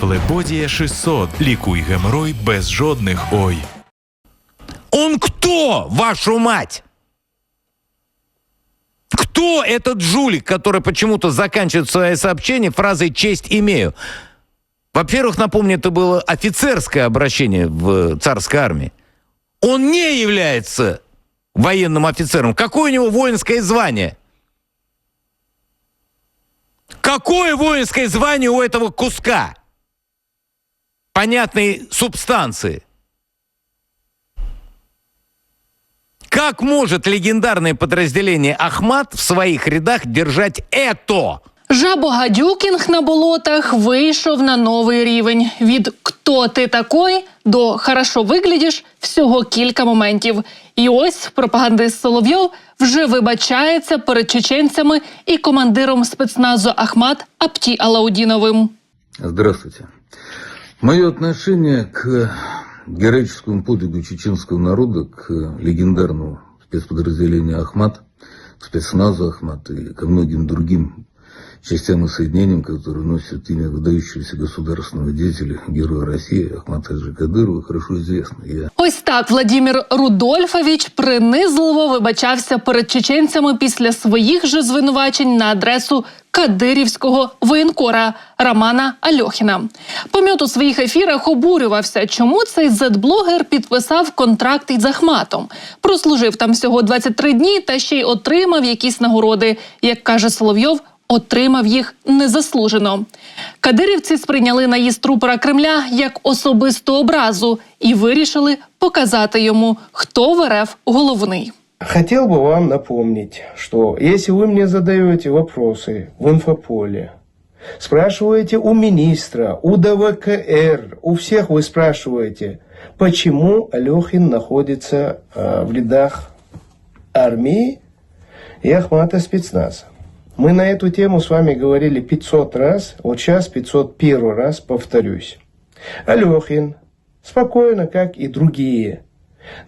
Флебодія 600. Лікуй геморой без жодних ой. Он кто, вашу мать? Кто этот жулик, который почему-то заканчивает свое сообщение фразой «честь имею»? Во-первых, напомню, это было офицерское обращение в царской армии. Он не является военным офицером. Какое у него воинское звание? Какое воинское звание у этого куска? Понятной субстанции. Как может легендарное подразделение Ахмат в своих рядах держать это? Жабогадюкінг на болотах вийшов на новий рівень. Від «Хто ти такой?» до «Хорошо виглядиш» всього кілька моментів. І ось пропагандист Соловйов вже вибачається перед чеченцями і командиром спецназу Ахмат Апті Алаудіновим. Здравствуйте. Мое отношение к героическому подвигу чеченского народа, к легендарному спецподразделению Ахмат, к спецназу Ахмат и ко многим другим частям и соединениям, которые носят имя выдающегося государственного деятеля, героя России Ахмата Хаджи Кадырова, хорошо известно. Я Ось так Владімір Рудольфович принизливо вибачався перед чеченцями після своїх же звинувачень на адресу кадирівського воєнкора Романа Альохіна. Пом'ят у своїх ефірах обурювався, чому цей зет-блогер підписав контракт із Ахматом. Прослужив там всього 23 дні та ще й отримав якісь нагороди. Як каже Соловйов, отримав їх незаслужено. Кадирівці сприйняли наїзд рупора Кремля як особисту образу і вирішили показати йому, хто в РФ головний. Хотел бы вам напомнить, что если вы мне задаете вопросы в инфополе, спрашиваете у министра, у ДВКР, у всех вы спрашиваете, почему Алехин находится э, в рядах армии и Ахмата спецназа. Мы на эту тему с вами говорили 500 раз, вот сейчас 501 раз повторюсь. Алехин спокойно, как и другие,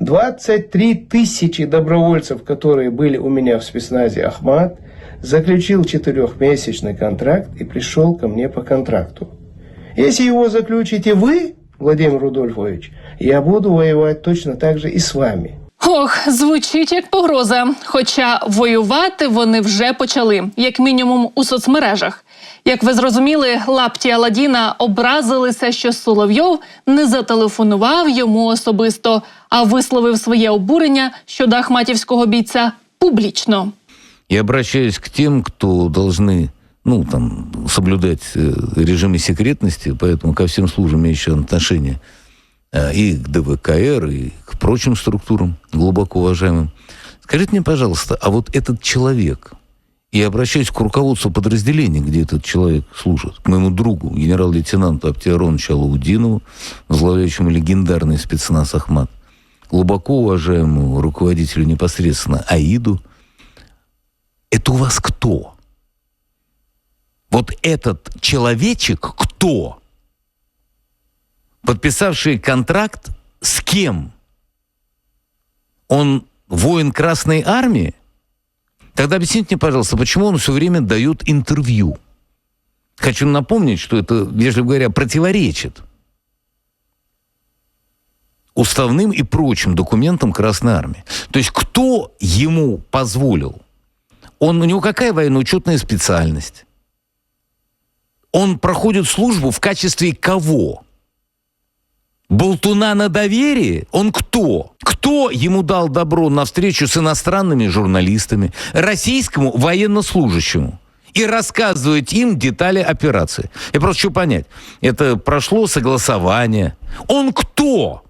23 тысячи добровольцев, которые были у меня в спецназе Ахмат, заключил четырехмесячный контракт и пришел ко мне по контракту. Если его заключите вы, Владимир Рудольфович, я буду воевать точно так же и с вами. Ох, звучить як погроза. Хоча воювати вони вже почали, як мінімум у соцмережах. Як ви зрозуміли, лапті Аладіна образилися, що Соловйов не зателефонував йому особисто, а висловив своє обурення щодо ахматівського бійця публічно. Я обращаюсь к тем, кто должны ну, там, соблюдать э, режимы секретности, поэтому ко всем службам имеющим отношение э, и к ДВКР, и к прочим структурам, глубоко уважаемым. Скажите мне, пожалуйста, а вот этот человек, и обращаюсь к руководству подразделения, где этот человек служит, к моему другу, генерал-лейтенанту Аптиароновичу Алаудинову, возглавляющему легендарный спецназ «Ахмат», глубоко уважаемому руководителю непосредственно Аиду, это у вас кто? Вот этот человечек кто? Подписавший контракт с кем? Он воин Красной Армии? Тогда объясните мне, пожалуйста, почему он все время дает интервью? Хочу напомнить, что это, вежливо говоря, противоречит уставным и прочим документам Красной Армии. То есть кто ему позволил? Он, у него какая военно-учетная специальность? Он проходит службу в качестве кого? Болтуна на доверие? Он кто? Кто ему дал добро на встречу с иностранными журналистами, российскому военнослужащему? И рассказывать им детали операции. Я просто хочу понять. Это прошло согласование. Он кто?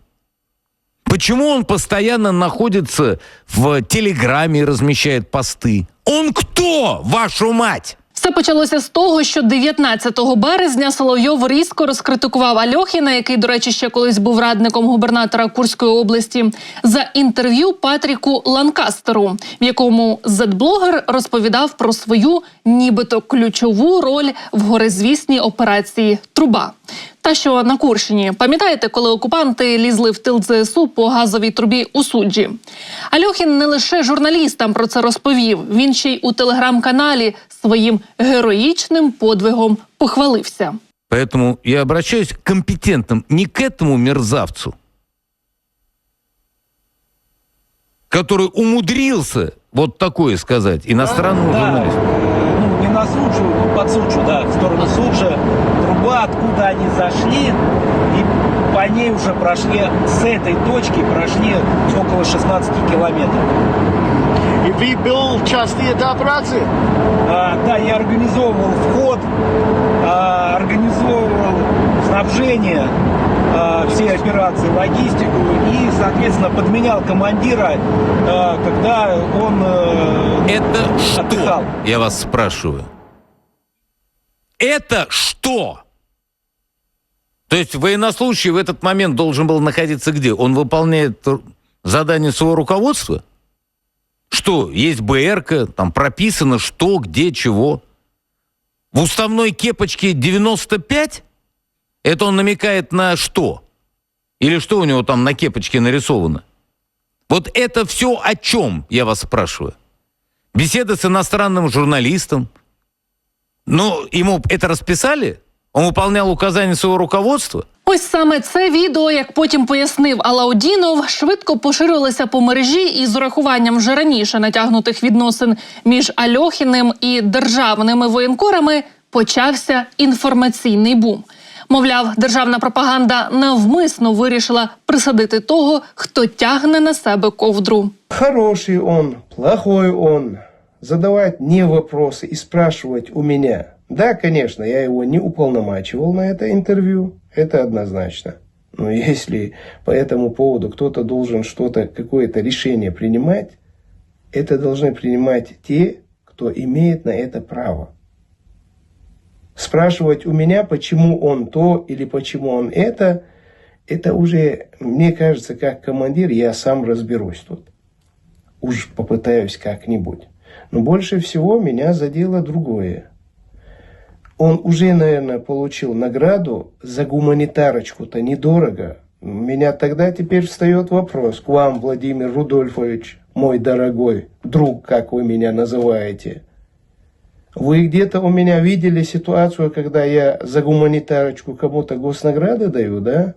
Почему он постоянно находится в Телеграме и размещает посты? Он кто, вашу мать? Все почалося з того, що 19 березня Соловйов різко розкритикував Альохіна, який, до речі, ще колись був радником губернатора Курської області, за інтерв'ю Патріку Ланкастеру, в якому зет-блогер розповідав про свою нібито ключову роль в горизвісній операції Труба. Та що на Курщині, пам'ятаєте, коли окупанти лізли в тил ЗСУ по газовій трубі у суджі? Альохін не лише журналістам про це розповів. Він ще й у телеграм-каналі своїм героїчним подвигом похвалився. Поэтому я обращаюсь к компетентным, не к этому мерзавцу, который умудрился вот такое сказать иностранному Да. журналисту. Ну, не на суджу, ну, под суджу, да, в сторону суджа. Труба, откуда они зашли, и по ней уже прошли, с этой точки прошли около 16 километров. І ви був часті до операції? А, да, я организовывал вход, а, организовывал снабжение, а, все операции, логистику и, соответственно, подменял командира, а, когда он э, Это что? отдыхал. Я вас спрашиваю. Это что? То есть военнослужащий в этот момент должен был находиться где? Он выполняет задание своего руководства? Что, есть БРК, там прописано что, где, чего? В уставной кепочке 95? Это он намекает на что? Или что у него там на кепочке нарисовано? Вот это все о чем, я вас спрашиваю? Беседа с иностранным журналистом. Ну, ему это расписали? Он выполнял указания своего руководства? Ось саме це відео, як потім пояснив Алаудінов, швидко поширилося по мережі і з урахуванням вже раніше натягнутих відносин між Альохіним і державними воєнкорами почався інформаційний бум. Мовляв, державна пропаганда навмисно вирішила присадити того, хто тягне на себе ковдру. Хороший он, плохой он. Задавать не вопросы и спрашивать у меня. Да, конечно, я его не уполномачивал на это интервью, это однозначно. Но если по этому поводу кто-то должен что-то, какое-то решение принимать, это должны принимать те, кто имеет на это право. Спрашивать у меня, почему он то или почему он это, это уже, мне кажется, как командир, я сам разберусь тут уж попытаюсь как-нибудь. Но больше всего меня задело другое. Он уже, наверное, получил награду за гуманитарочку-то недорого. Меня тогда теперь встает вопрос к вам, Владимир Рудольфович, мой дорогой друг, как вы меня называете. Вы где-то у меня видели ситуацию, когда я за гуманитарочку кому-то госнаграды даю, да?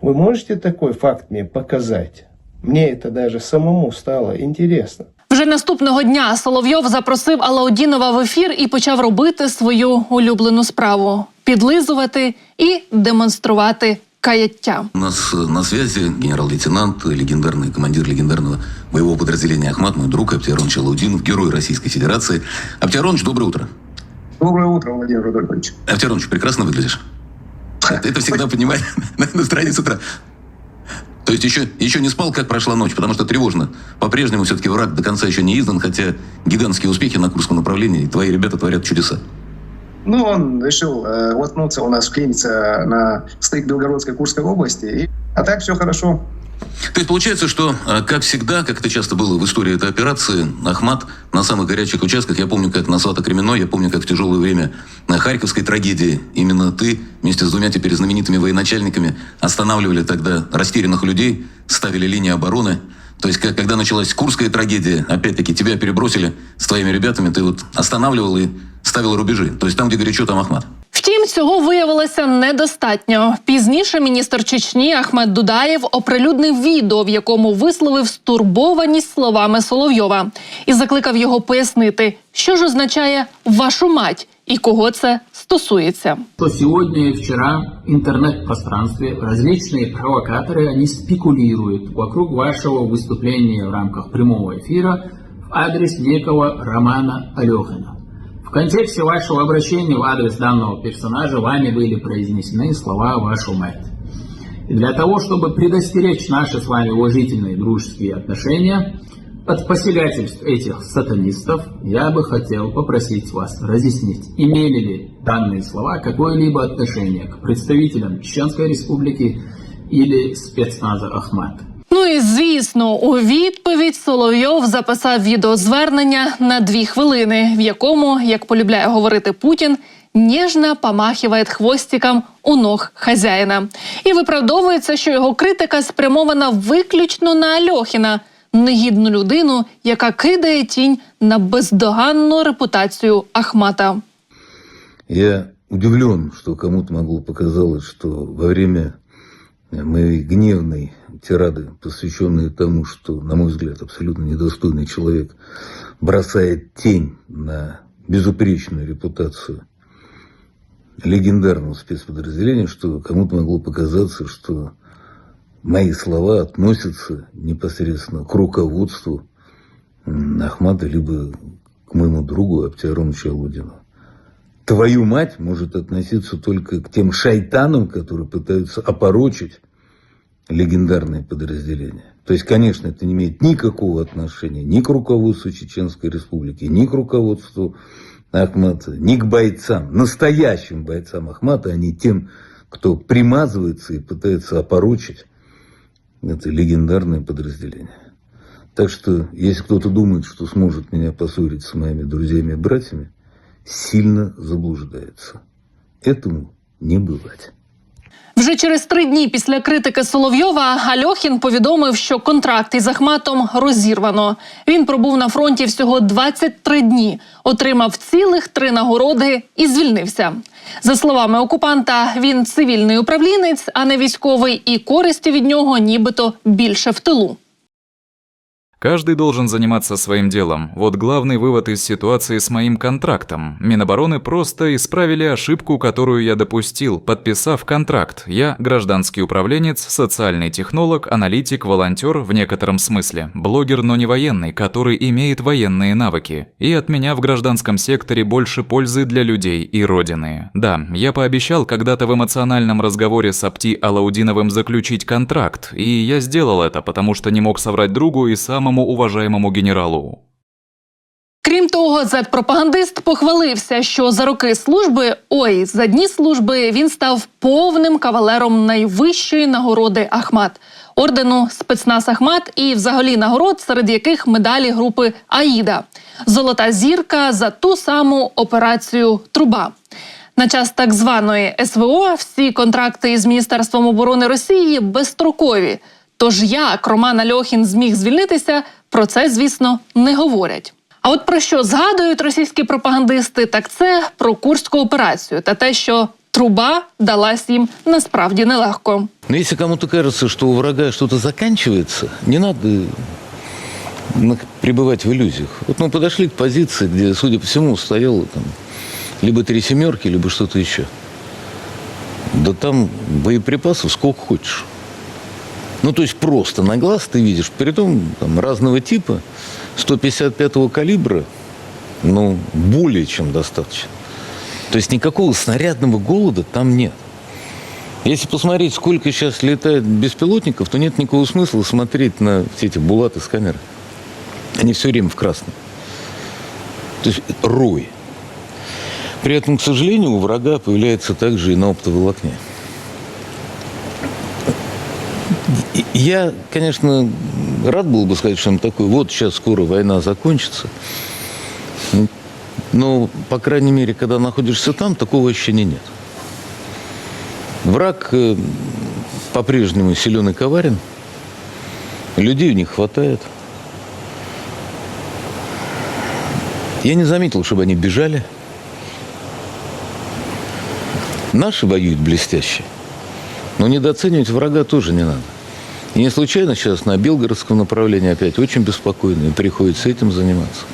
Вы можете такой факт мне показать? Мне это даже самому стало интересно. Вже наступного дня Соловйов запросив Алаудінова в ефір і почав робити свою улюблену справу підлизувати і демонструвати каяття. У нас э, на связи генерал-лейтенант, легендарный командир легендарного боевого подразделения «Ахмат», мой друг Аптиарон Чалаудинов, герой Российской Федерации. Аптиаронович, доброе утро. Доброе утро, Владимир Рудольфович. Аптиаронович, прекрасно выглядишь. Ты это всегда поднимай на настроение с утра. То есть еще, еще не спал, как прошла ночь, потому что тревожно. По-прежнему все-таки враг до конца еще не издан, хотя гигантские успехи на Курском направлении, и твои ребята творят чудеса. Ну, он решил э, воткнуться у нас, вклиниться на стык Белгородской Курской области. И... А так все хорошо. То есть получается, что, э, как всегда, как это часто было в истории этой операции, Ахмат на самых горячих участках, я помню, как на Свато-Кременной, я помню, как в тяжелое время на Харьковской трагедии, именно ты вместе с двумя теперь знаменитыми военачальниками останавливали тогда растерянных людей, ставили линии обороны. То есть, как- когда началась Курская трагедия, опять-таки, тебя перебросили с твоими ребятами, ты вот останавливал и ставил рубежи. То есть, там, где горячо, там Ахмат. Втім, цього виявилося недостатньо. Пізніше міністр Чечні Ахмед Дудаєв оприлюднив відео, в якому висловив стурбованість словами Соловйова і закликав його пояснити, що ж означає вашу мать і кого це стосується. что сегодня и вчера в интернет-пространстве различные провокаторы, они спекулируют вокруг вашего выступления в рамках прямого эфира в адрес некого Романа Алехина. Контексте вашего обращения в адрес данного персонажа вами были произнесены слова «вашу мать». И для того, чтобы предостеречь наши с вами уважительные дружеские отношения от посягательств этих сатанистов, я бы хотел попросить вас разъяснить, имели ли данные слова какое-либо отношение к представителям Чеченской Республики или спецназа Ахмат. Ну і звісно, у відповідь Соловйов записав відеозвернення на дві хвилини, в якому, як полюбляє говорити Путін, ніжно помахиває хвостиком у ног хазяїна і виправдовується, що його критика спрямована виключно на Альохіна, негідну людину, яка кидає тінь на бездоганну репутацію Ахмата. Я удивлен, что кому-то могло показалось, что во время моей гневной тирады, посвященной тому, что, на мой взгляд, абсолютно недостойный человек, бросает тень на безупречную репутацию легендарного спецподразделения, что кому-то могло показаться, что мои слова относятся непосредственно к руководству м, Ахмата, либо к моему другу Аптиарому Чалудину. Твою мать может относиться только к тем шайтанам, которые пытаются опорочить легендарные подразделения. То есть, конечно, это не имеет никакого отношения ни к руководству Чеченской Республики, ни к руководству Ахмата, ни к бойцам, настоящим бойцам Ахмата, а не тем, кто примазывается и пытается опорочить это легендарное подразделение. Так что, если кто-то думает, что сможет меня поссорить с моими друзьями и братьями, сильно заблуждается. Этому не бывать. Вже через три дні після критики Соловйова Альохін повідомив, що контракт із Ахматом розірвано. Він пробув на фронті всього 23 дні, отримав цілих три нагороди і звільнився. За словами окупанта, він цивільний управлінець, а не військовий, і користі від нього нібито більше в тилу. Каждый должен заниматься своим делом. Вот главный вывод из ситуации с моим контрактом. Минобороны просто исправили ошибку, которую я допустил, подписав контракт. Я гражданский управленец, социальный технолог, аналитик, волонтер в некотором смысле. Блогер, но не военный, который имеет военные навыки. И от меня в гражданском секторе больше пользы для людей и Родины. Да, я пообещал когда-то в эмоциональном разговоре с Апти Алаудиновым заключить контракт. И я сделал это, потому что не мог соврать другу и самому уважаемому генералу. Крім того, зет-пропагандист похвалився, що за роки служби, ой, за дні служби він став повним кавалером найвищої нагороди Ахмат ордену спецназ Ахмат і взагалі нагород, серед яких медалі групи Аїда, золота зірка за ту саму операцію Труба. На час так званої СВО всі контракти із Міністерством оборони Росії безстрокові. Тож як Роман Альохін зміг звільнитися, про це, звісно, не говорять. А от про що згадують російські пропагандисти, так це про курську операцію та те, що труба далась їм насправді нелегко. Но если кому-то кажется, что у врага что-то заканчивается, не на- пребывать в иллюзиях. Вот мы подошли к позиции, где, судя по всему, стояло там либо три семерки, либо что-то еще. Да там боеприпасов сколько хочешь. Ну, то есть просто на глаз ты видишь, притом там, разного типа, 155-го калибра, ну, более чем достаточно. То есть никакого снарядного голода там нет. Если посмотреть, сколько сейчас летает беспилотников, то нет никакого смысла смотреть на все эти булаты с камеры. Они все время в красном. То есть рой. При этом, к сожалению, у врага появляется также и на оптоволокне. И Я, конечно, рад был бы сказать что-нибудь такое. Вот сейчас скоро война закончится. Но, по крайней мере, когда находишься там, такого ощущения нет. Враг э, по-прежнему силен и коварен. Людей у них хватает. Я не заметил, чтобы они бежали. Наши воюют блестяще. Но недооценивать врага тоже не надо. И не случайно сейчас на Белгородском направлении опять очень беспокойно, и приходится этим заниматься.